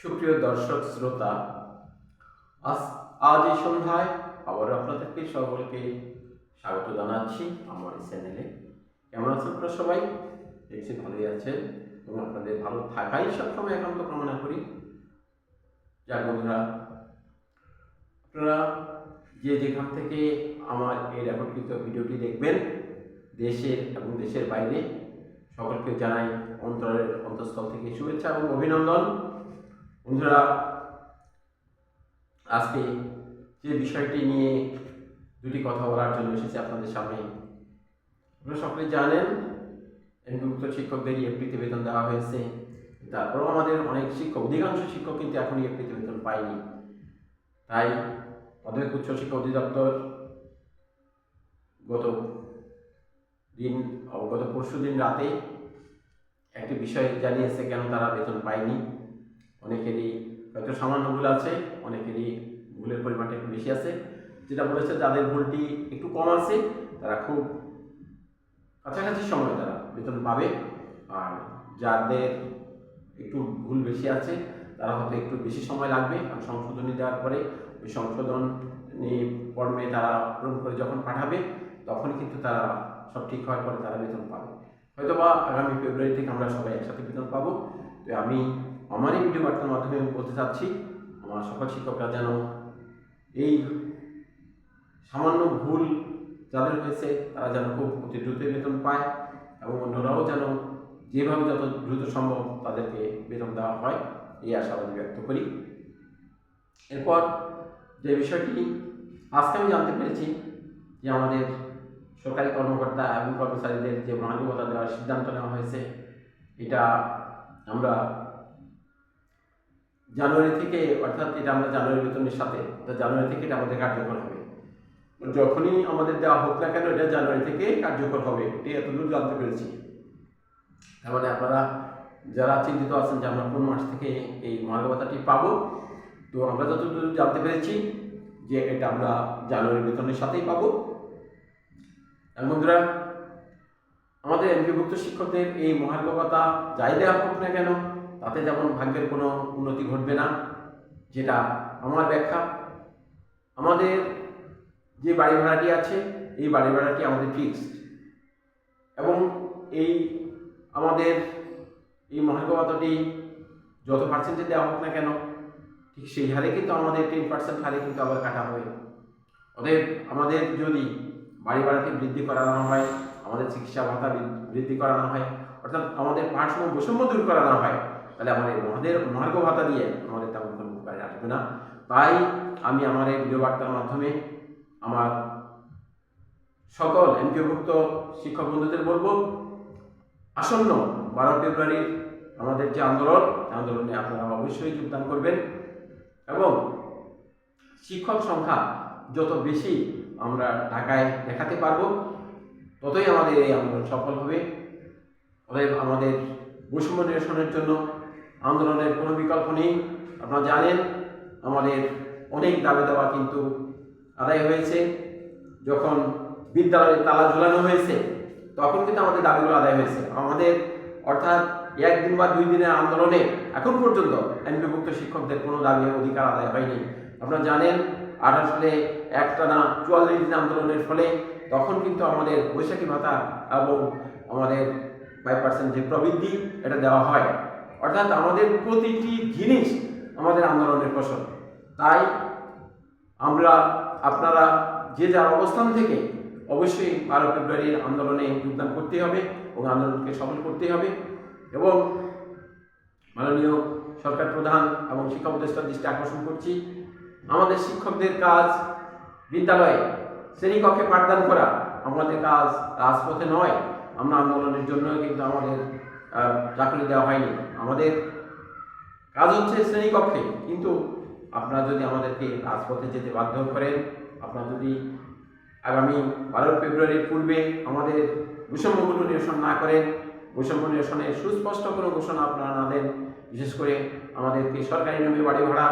সুপ্রিয় দর্শক শ্রোতা, আজ আজ এই সন্ধ্যায় আবার আপনাদেরকে সকলকে স্বাগত জানাচ্ছি আমার এই চ্যানেলে কেমন আছেন আপনারা সবাই? দেখছি ভালোই আছেন এবং আপনাদের ভালো থাকাই সবসময় একান্ত কামনা করি। যাক বন্ধুরা, আপনারা যে যেখান থেকে আমার এই রেকর্ডকৃত ভিডিওটি দেখবেন, দেশের এবং দেশের বাইরে, সকলকে জানাই অন্তরের অন্তঃস্থল থেকে শুভেচ্ছা এবং অভিনন্দন। বন্ধুরা, আজকে যে বিষয়টি নিয়ে দুটি কথা বলার জন্য এসেছি আপনাদের সামনে। আপনারা সকলে জানেন এমপিভুক্ত শিক্ষকদেরই ইএফটিতে বেতন দেওয়া হয়েছে। তারপরেও আমাদের অনেক শিক্ষক, অধিকাংশ শিক্ষক কিন্তু এখন ইএফটিতে বেতন পায়নি। তাই মাধ্যমিক উচ্চ শিক্ষা অধিদপ্তর গত দিন, গত পরশু দিন রাতে একটি বিষয় জানিয়েছে, কেন তারা বেতন পায়নি। অনেকেরই হয়তো সামান্য ভুল আছে, অনেকেরই ভুলের পরিমাণটা একটু বেশি আছে। যেটা বলেছে যাদের ভুলটি একটু কম আছে, তারা খুব কাছাকাছি সময় তারা বেতন পাবে। আর যাদের একটু ভুল বেশি আছে, তারা হয়তো একটু বেশি সময় লাগবে। কারণ সংশোধনী দেওয়ার পরে ওই সংশোধনী ফর্মে তারা পূরণ করে যখন পাঠাবে, তখন কিন্তু তারা সব ঠিক হওয়ার পরে তারা বেতন পাবে। হয়তো বা আগামী ফেব্রুয়ারি থেকে আমরা সবাই একসাথে বেতন পাবো। তো আমি আমার এই ভিডিও বার্তার মাধ্যমে আমি বলতে চাচ্ছি, আমার সকল শিক্ষকরা যেন এই সামান্য ভুল যাদের হয়েছে, তারা যেন খুব অতি দ্রুত বেতন পায় এবং অন্যরাও যেন যেভাবে যত দ্রুত সম্ভব তাদেরকে বেতন দেওয়া হয়, এই আশাবাদী ব্যক্ত করি। এরপর যে বিষয়টি, আজকে আমি জানতে পেরেছি যে আমাদের সরকারি কর্মকর্তা এবং কর্মচারীদের যে মহানুভতা দেওয়ার সিদ্ধান্ত নেওয়া হয়েছে, এটা আমরা জানুয়ারি থেকে, অর্থাৎ এটা আমরা জানুয়ারি বেতনের সাথে জানুয়ারি থেকে এটা আমাদের কার্যকর হবে। যখনই আমাদের দেওয়া হোক না কেন, এটা জানুয়ারি থেকে কার্যকর হবে এটি এতদূর জানতে পেরেছি। তার মানে আপনারা যারা চিন্তিত আছেন যে আমরা কোন মাস থেকে এই মহার্গবতাটি পাবো, তো আমরা যতদূর জানতে পেরেছি যে এটা আমরা জানুয়ারি বেতনের সাথেই পাবো। বন্ধুরা, আমাদের এমপিভুক্ত শিক্ষকদের এই মহার্গবতা যাই দেওয়া হোক না কেন তাতে যেমন ভাগ্যের কোনো উন্নতি ঘটবে না, যেটা আমার ব্যাখ্যা। আমাদের যে বাড়ি ভাড়াটি আছে, এই বাড়ি ভাড়াটি আমাদের ফিক্সড এবং এই আমাদের এই মহার্গবতাটি যত পার্সেন্টে দেওয়া হোক না কেন, ঠিক সেই হারে কিন্তু আমাদের টেন পার্সেন্ট হারে কিন্তু আবার কাটা হবে। অতএব আমাদের যদি বাড়ি ভাড়াটি বৃদ্ধি করানো হয়, আমাদের চিকিৎসা ভাতা বৃদ্ধি করানো হয়, অর্থাৎ আমাদের পাঠসমূহ বৈষম্য দূর করানো হয় তাহলে আমাদের মহাদের মহার্ঘ ভাতা দিয়ে আমাদের তেমন কোনো উপকারে আসবে না। তাই আমি আমার এই ভিডিও বার্তার মাধ্যমে আমার সকল এমপিওভুক্ত শিক্ষক বন্ধুদের বলব, আসন্ন বারো ফেব্রুয়ারির আমাদের যে আন্দোলন আন্দোলনে আপনারা অবশ্যই যোগদান করবেন এবং শিক্ষক সংখ্যা যত বেশি আমরা ঢাকায় দেখাতে পারব, ততই আমাদের এই আন্দোলন সফল হবে। অতএব আমাদের বৈষম্য নিরসনের জন্য আন্দোলনের কোনো বিকল্প নেই। আপনারা জানেন, আমাদের অনেক দাবি দেওয়া কিন্তু আদায় হয়েছে। যখন বিদ্যালয়ে তালা ঝুলানো হয়েছে, তখন কিন্তু আমাদের দাবিগুলো আদায় হয়েছে। আমাদের, অর্থাৎ একদিন বা দুই দিনের আন্দোলনে এখন পর্যন্ত এমপিভুক্ত শিক্ষকদের কোনো দাবি অধিকার আদায় হয়নি। আপনারা জানেন, আঠাশ সালে একটানা চুয়াল্লিশ দিন আন্দোলনের ফলে তখন কিন্তু আমাদের বৈশাখী ভাতা এবং আমাদের ফাইভ পার্সেন্ট যে প্রবৃদ্ধি, এটা দেওয়া হয়। অর্থাৎ আমাদের প্রতিটি জিনিস আমাদের আন্দোলনের ফসল। তাই আমরা, আপনারা যে যার অবস্থান থেকে অবশ্যই বারো ফেব্রুয়ারির আন্দোলনে যোগদান করতে হবে এবং আন্দোলনকে সফল করতে হবে এবং মাননীয় সরকার প্রধান এবং শিক্ষা উপদেষ্টার দৃষ্টি আকর্ষণ করছি। আমাদের শিক্ষকদের কাজ বিদ্যালয়ে শ্রেণীকক্ষে পাঠদান করা আমাদের কাজ রাজপথে নয়। আমরা আন্দোলনের জন্য কিন্তু আমাদের চাকরি দেওয়া হয়নি। আমাদের কাজ হচ্ছে শ্রেণীকক্ষে, কিন্তু আপনারা যদি আমাদেরকে রাজপথে যেতে বাধ্য করেন, আপনারা যদি আগামী বারো ফেব্রুয়ারির পূর্বে আমাদের বৈষম্যগুলো নিরসন না করেন, বৈষম্য নিরসনের সুস্পষ্ট কোনো ঘোষণা আপনারা না দেন, বিশেষ করে আমাদেরকে সরকারি নিয়মে বাড়ি ভাড়া,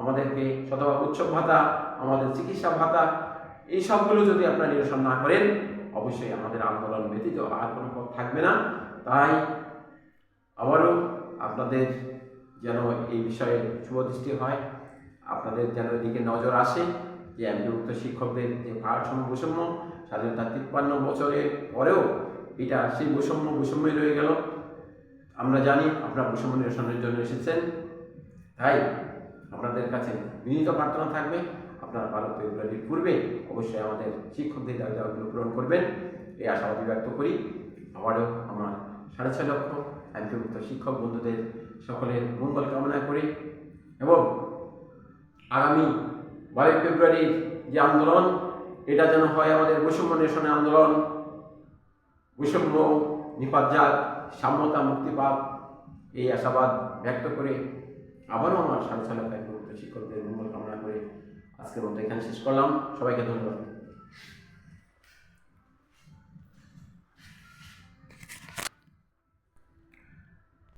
আমাদেরকে শতভাগ উৎসব ভাতা, আমাদের চিকিৎসা ভাতা, এই সবগুলো যদি আপনারা নিরসন না করেন, অবশ্যই আমাদের আন্দোলন ব্যতীত আর কোনো পথ থাকবে না। তাই আবারও আপনাদের যেন এই বিষয়ে শুভদৃষ্টি হয়, আপনাদের যেন এদিকে নজর আসে যে এমপিভুক্ত শিক্ষকদের যে ভারসাম্য বৈষম্য, স্বাধীনতা তিপ্পান্ন বছরের পরেও এটা সেই বৈষম্য বৈষম্যই রয়ে গেল। আমরা জানি আপনারা বৈষম্য নিরসনের জন্য এসেছেন। তাই আপনাদের কাছে বিনীত প্রার্থনা থাকবে, আপনারা বারো ফেব্রুয়ারির পূর্বে অবশ্যই আমাদের শিক্ষকদের দাবি দাওয়াগুলো পূরণ করবেন। এই আশাবাদী ব্যক্ত করি। আবারও আমার সাড়ে ছয় লক্ষ এমপিভুক্ত শিক্ষক বন্ধুদের সকলের মঙ্গল কামনা করি এবং আগামী বারোই ফেব্রুয়ারির যে আন্দোলন, এটা যেন হয় আমাদের বৈষম্য নিরসনের আন্দোলন। বৈষম্য নিপাতজাত, সাম্যতা মুক্তিপাত এই আশাবাদ ব্যক্ত করে আবারও আমার সাড়ে ছয় লক্ষ শিক্ষকদের মঙ্গল কামনা করে আজকের মতো এখানে শেষ করলাম। সবাইকে ধন্যবাদ।